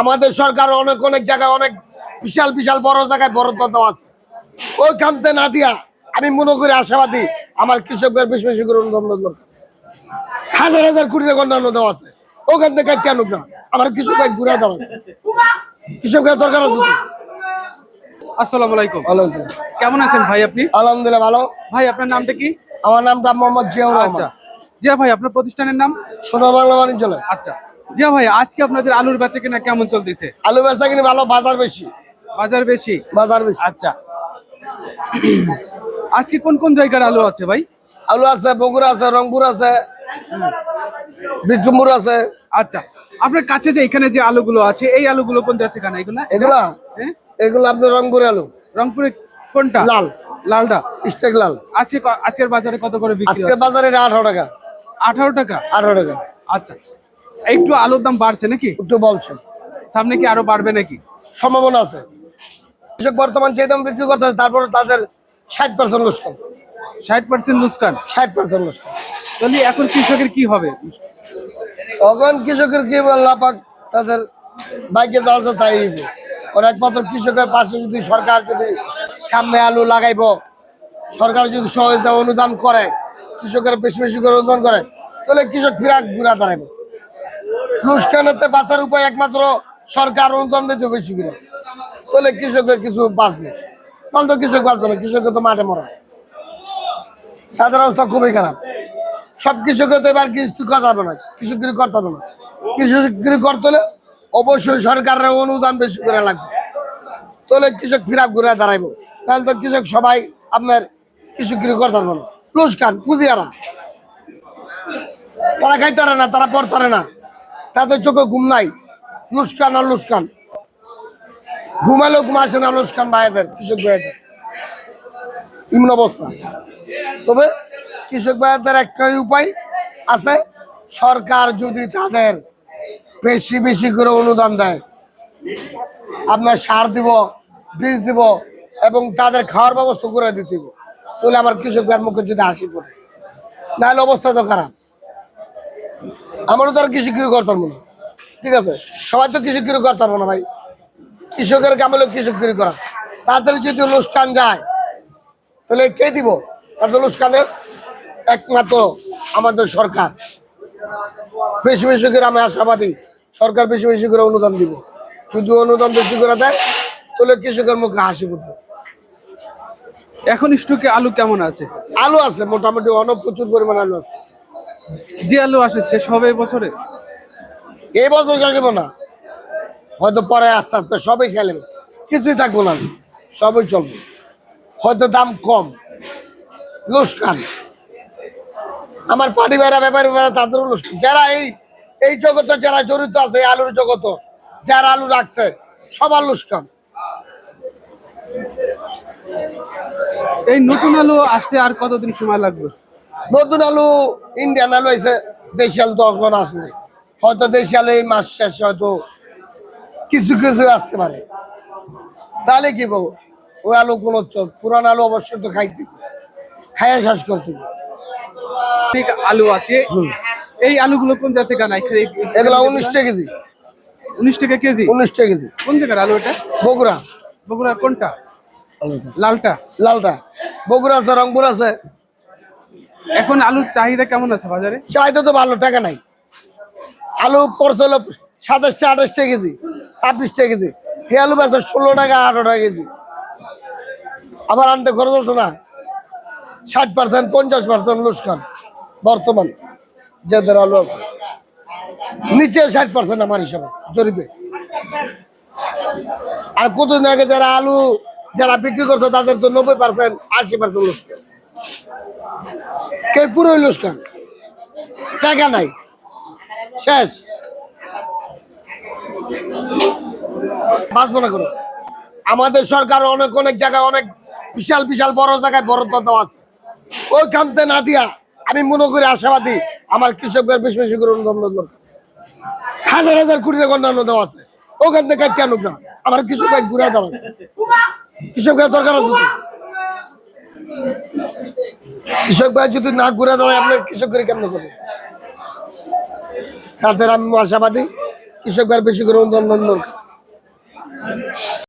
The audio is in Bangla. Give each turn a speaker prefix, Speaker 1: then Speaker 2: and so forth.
Speaker 1: আমাদের সরকার অনেক অনেক জায়গায় অনেক বিশাল বিশাল বড় জায়গায় বরাদ্দ দেওয়া আছে। ওইখান থেকে না দিয়া আমি মনে করি আশাবাদী আমার কৃষকদের বেশি বেশি করে অনুদান দরকার। হাজার হাজার কোটি টাকা অন্যান্য দেওয়া আছে। ওখান থেকে কাটতে আনুক না। আমার কৃষক ভাই ঘুরে দেওয়া কৃষকের দরকার আছে।
Speaker 2: আসসালামু আলাইকুম।
Speaker 1: ভালো
Speaker 2: কেমন আছেন ভাই আপনি?
Speaker 1: আলহামদুলিল্লাহ ভালো।
Speaker 2: ভাই আপনার নামটা কি?
Speaker 1: আমার নামটা মোহাম্মদ জিয়াউর
Speaker 2: আচ্ছা।
Speaker 1: রহমান।
Speaker 2: জিয়া ভাই আপনার প্রতিষ্ঠানের নাম?
Speaker 1: সোনা বাংলা বাণিজ্যালয়।
Speaker 2: আচ্ছা। জিয়া ভাই আজকে আপনাদের আলুর বেচা কিনা কেমন চলতেছে?
Speaker 1: আলু বেচা কিনে ভালো বাজার বেশি।
Speaker 2: বাজার বেশি?
Speaker 1: বাজার বেশি।
Speaker 2: আচ্ছা। আজকে কোন কোন জায়গার আলু আছে ভাই?
Speaker 1: আলু আছে বগুড়া আছে রংপুর আছে বিক্রমপুর আছে।
Speaker 2: আচ্ছা। আপনার কাছে যে এখানে যে আলুগুলো আছে এই আলুগুলো কোন জায়গা থেকে না এগুলো?
Speaker 1: এগুলা?
Speaker 2: হ্যাঁ?
Speaker 1: এগুলো আপনার রংপুর আলু।
Speaker 2: রংপুরে কোনটা?
Speaker 1: লাল।
Speaker 2: লালটা?
Speaker 1: স্টেক লাল।
Speaker 2: আজকে আজকের বাজারে কত করে বিক্রি
Speaker 1: আজকে বাজারে এটা আঠারো টাকা।
Speaker 2: আঠারো টাকা?
Speaker 1: আঠারো টাকা।
Speaker 2: আচ্ছা। একটু আলুর দাম বাড়ছে নাকি?
Speaker 1: একটু বলছো।
Speaker 2: সামনে কি আরও বাড়বে নাকি?
Speaker 1: সম্ভাবনা আছে। কৃষক বর্তমান যে দাম বিক্রি করতেছে তারপরে তাদের ষাট পার্সেন্ট লোকসান
Speaker 2: ষাট পার্সেন্ট লুসকান
Speaker 1: ষাট পার্সেন্ট লোকসান
Speaker 2: তাহলে এখন কৃষকের কি হবে?
Speaker 1: তখন কৃষকের কি লাপাক তাদের বাইকে যা আছে তাই। ওরা একমাত্র কৃষকের পাশে যদি সরকার যদি সামনে আলু লাগাইব সরকার যদি সহযোগিতা অনুদান করে কৃষকের বেশি বেশি করে অনুদান করে তাহলে কৃষক ফিরাক ঘুরা দাঁড়াইব। লুস্কানেতে বাঁচার উপায় একমাত্র সরকার অনুদান দিতে বেশি করে তাহলে কৃষকের কিছু বাঁচবে। তাহলে তো কৃষক বাঁচবে না কৃষকের তো মাঠে মরা। তাদের অবস্থা খুবই খারাপ। সব কৃষকের তো এবার কিছু করা যাবে না কৃষকগিরি করতে হবে না। কৃষকগিরি করতে হলে অবশ্যই সরকারের অনুদান বেশি করে লাগবে। তাহলে কৃষক ফিরাক ঘুরে দাঁড়াইবো। তাহলে তো কৃষক সবাই আপনার কৃষকগিরি করতে পারবে না। লুসকান পুঁজিয়ারা। তারা খাইতে না, তারা পড়তে না। তাদের চোখে ঘুম নাই। লুসকান আর লুসকান। ঘুমালেও ঘুম আসে না, লুসকান ভাইদের, কৃষক ভাইদের। ইমন অবস্থা। তবে কৃষক ভাইদের একটাই উপায় আছে, সরকার যদি তাদের বেশি বেশি করে অনুদান দেয়, আপনার সার দিব, বীজ দিব, এবং তাদের খাওয়ার ব্যবস্থা করে দিতে। তাহলে আমার কৃষক ভাইয়ের মুখে যদি হাসি পড়ে। নাহলে অবস্থা তো খারাপ। আমারও তো আর কৃষিকিরি করতে পারব না। ঠিক আছে? সবাই তো কৃষিকিরি করতে পারব না ভাই। কৃষকের কাম হলো কৃষকগিরি করা তাদের যদি অনুষ্ঠান যায় তাহলে কে দিব? তাদের অনুষ্ঠানের একমাত্র আমাদের সরকার। বেশি বেশি করে আমি আশাবাদী সরকার বেশি বেশি করে অনুদান দিব। যদি অনুদান বেশি করে দেয় তাহলে কৃষকের মুখে হাসি ফুটবে।
Speaker 2: এখন স্টকে আলু কেমন আছে?
Speaker 1: আলু আছে মোটামুটি অনেক প্রচুর পরিমাণ আলু আছে।
Speaker 2: যে আলু আসে শেষ হবে বছরে?
Speaker 1: এই বছর যাব না। হয়তো পরে আস্তে আস্তে সবই খেলে। কিছুই থাকব না। সবই চলবে। হয়তো দাম কম। লুসকান আমার পার্টি বেড়া ব্যাপারী বেড়া তাদেরও লুসকান যারা এই এই জগতে যারা জড়িত আছে এই আলুর জগত যারা আলু রাখছে সবার লুসকান
Speaker 2: এই নতুন আলু আসতে আর কতদিন সময় লাগবে?
Speaker 1: নতুন আলু ইন্ডিয়ান আলু হয়েছে দেশি আলু তো এখন আসলে হয়তো দেশি আলু এই মাস শেষে হয়তো কিছু কিছু আসতে পারে। তাহলে কি বলব? ওই আলু কোনো পুরান আলু অবশ্যই তো খাইতে। খাইয়া শেষ করতে।
Speaker 2: আলু আছে। এই আলুগুলো কোন জায়গা থেকে নাই
Speaker 1: এগুলা উনিশ টাকা কেজি।
Speaker 2: উনিশ টাকা কেজি?
Speaker 1: উনিশ টাকা কেজি।
Speaker 2: কোন জায়গার আলু এটা?
Speaker 1: বগুড়া।
Speaker 2: বগুড়া কোনটা? লালটা?
Speaker 1: লালটা। বগুড়া আছে রংপুর আছে
Speaker 2: এখন আলুর চাহিদা কেমন আছে বাজারে?
Speaker 1: চাহিদা তো ভালো, টাকা নাই। আলু পড়তে হলো আঠাশ টাকা কেজি, ছাব্বিশ টাকা কেজি। এই আলু বেচে ষোলো টাকা, আঠারো টাকা কেজি। আবার আনতে খরচ হচ্ছে না। ষাট পার্সেন্ট, পঞ্চাশ পার্সেন্ট লুসকান বর্তমান, যাদের আলু আছে। নিচে ষাট পার্সেন্ট আমার হিসাবে, জরিপে। আর কতদিন আগে যারা আলু যারা বিক্রি করছে, তাদের তো নব্বই পার্সেন্ট, আশি পার্সেন্ট লুসকান লুসকান টাকা নাই। শেষ। না আমাদের সরকার অনেক অনেক জায়গায় অনেক বিশাল বিশাল বড় জায়গায় বরাদ্দ দেওয়া আছে। ওইখান থেকে না দিয়া আমি মনে করি আশাবাদী আমার কৃষকদের বেশি বেশি করে অনুদান হাজার হাজার কোটি টাকা অন্যান্য দেওয়া আছে। ওখান থেকে কাটতে আনুক না। আমার কৃষক ঘুরে দাঁড়ায় কৃষক ভাই দরকার আছে। কৃষক ভাই যদি না ঘুরে দাঁড়ায়, আপনার কৃষক করে কেমন করবে তাদের আমি আশাবাদী, কৃষক ভাই বেশি করে দরকার।